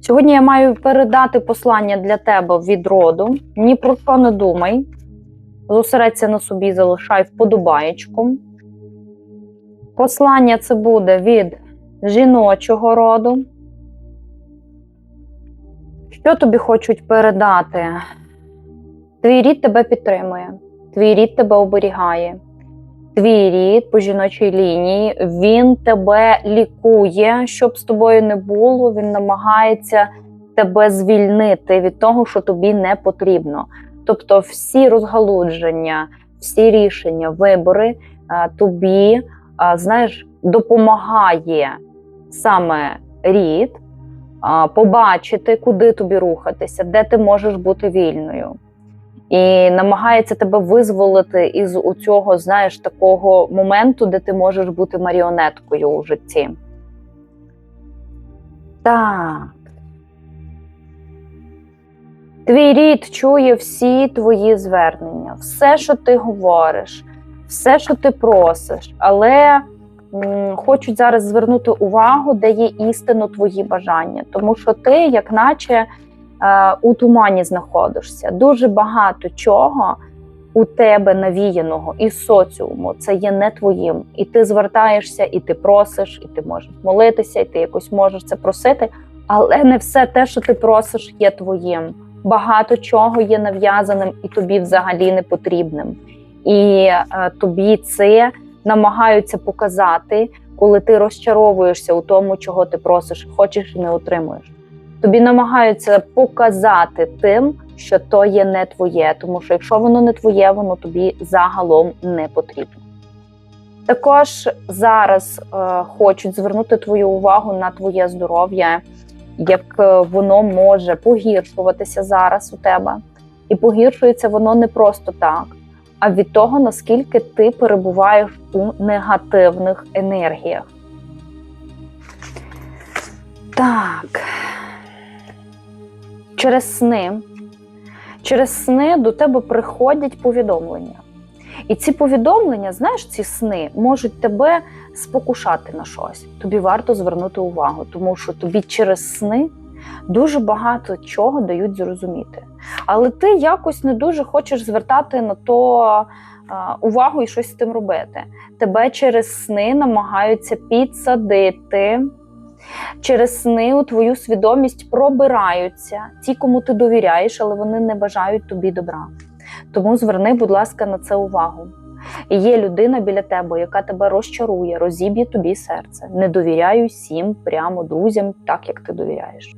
Сьогодні я маю передати послання для тебе від роду. Ні про що не думай. Зосередься на собі, залишай вподобаєчку. Послання це буде від жіночого роду. Що тобі хочуть передати? Твій рід тебе підтримує, твій рід тебе оберігає. Твій рід по жіночій лінії, він тебе лікує, щоб з тобою не було. Він намагається тебе звільнити від того, що тобі не потрібно. Тобто, всі розгалудження, всі рішення, вибори тобі, знаєш, допомагає саме рід побачити, куди тобі рухатися, де ти можеш бути вільною і намагається тебе визволити із у цього, знаєш, такого моменту, де ти можеш бути маріонеткою у житті. Так. Твій рід чує всі твої звернення, все, що ти говориш, все, що ти просиш, але хочуть зараз звернути увагу, де є істинно твої бажання, тому що ти, як наче, у тумані знаходишся. Дуже багато чого у тебе навіяного із соціуму це є не твоїм. І ти звертаєшся, і ти просиш, і ти можеш молитися, і ти якось можеш це просити. Але не все те, що ти просиш, є твоїм. Багато чого є нав'язаним і тобі взагалі не потрібним. І е, тобі це намагаються показати, коли ти розчаровуєшся у тому, чого ти просиш, хочеш і не отримуєш тобі намагаються показати тим, що то є не твоє, тому що якщо воно не твоє, воно тобі загалом не потрібно. Також зараз е, хочуть звернути твою увагу на твоє здоров'я, як е, воно може погіршуватися зараз у тебе. І погіршується воно не просто так, а від того, наскільки ти перебуваєш у негативних енергіях. Так через сни. Через сни до тебе приходять повідомлення. І ці повідомлення, знаєш, ці сни можуть тебе спокушати на щось. Тобі варто звернути увагу, тому що тобі через сни дуже багато чого дають зрозуміти. Але ти якось не дуже хочеш звертати на то увагу і щось з тим робити. Тебе через сни намагаються підсадити. Через сни у твою свідомість пробираються ті, кому ти довіряєш, але вони не бажають тобі добра. Тому зверни, будь ласка, на це увагу. Є людина біля тебе, яка тебе розчарує, розіб'є тобі серце. Не довіряй усім прямо друзям, так як ти довіряєш.